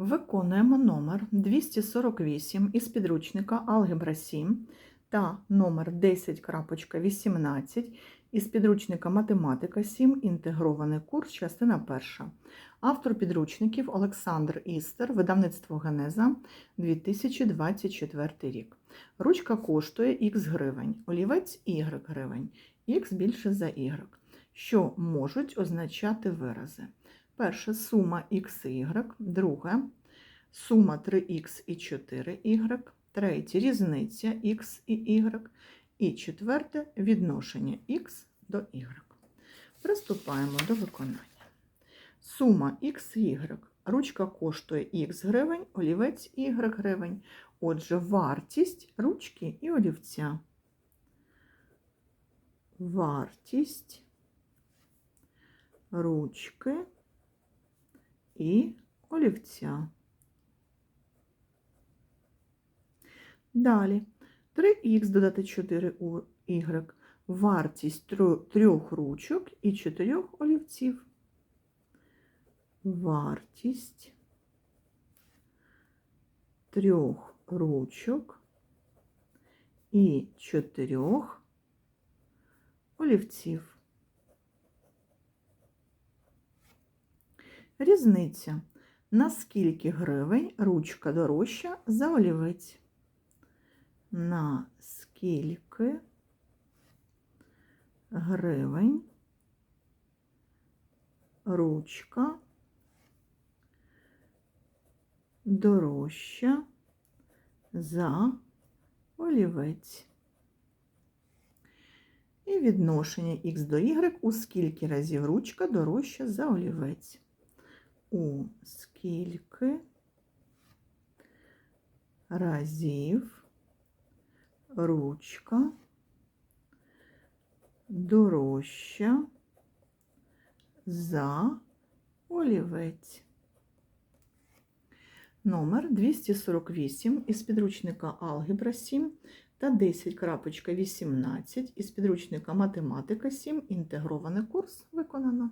Виконуємо номер 248 із підручника Алгебра 7 та номер 10.18 із підручника Математика 7. Інтегрований курс, частина перша. Автор підручників Олександр Істер, видавництво Генеза 2024 рік. Ручка коштує х гривень, олівець y гривень, х більше за y, що можуть означати вирази. Перше сума х і y, друге сума 3х і 4y, третє різниця х і y, і четверте відношення х до y. Приступаємо до виконання. Сума х і y. Ручка коштує х гривень, олівець y гривень. Отже, вартість ручки і олівця. Вартість ручки і олівця. Далі 3х додати 4 у y. Вартість трьо- трьох ручок і чотирьох олівців. Вартість трьох ручок і чотирьох олівців. Різниця. На скільки гривень ручка дорожча за олівець? На скільки гривень ручка дорожча за олівець? І відношення х до y, у скільки разів ручка дорожча за олівець? У скільки разів ручка дорожча за олівець. Номер 248 із підручника Алгебра 7 та 10.18 із підручника Математика 7. Інтегрований курс виконано.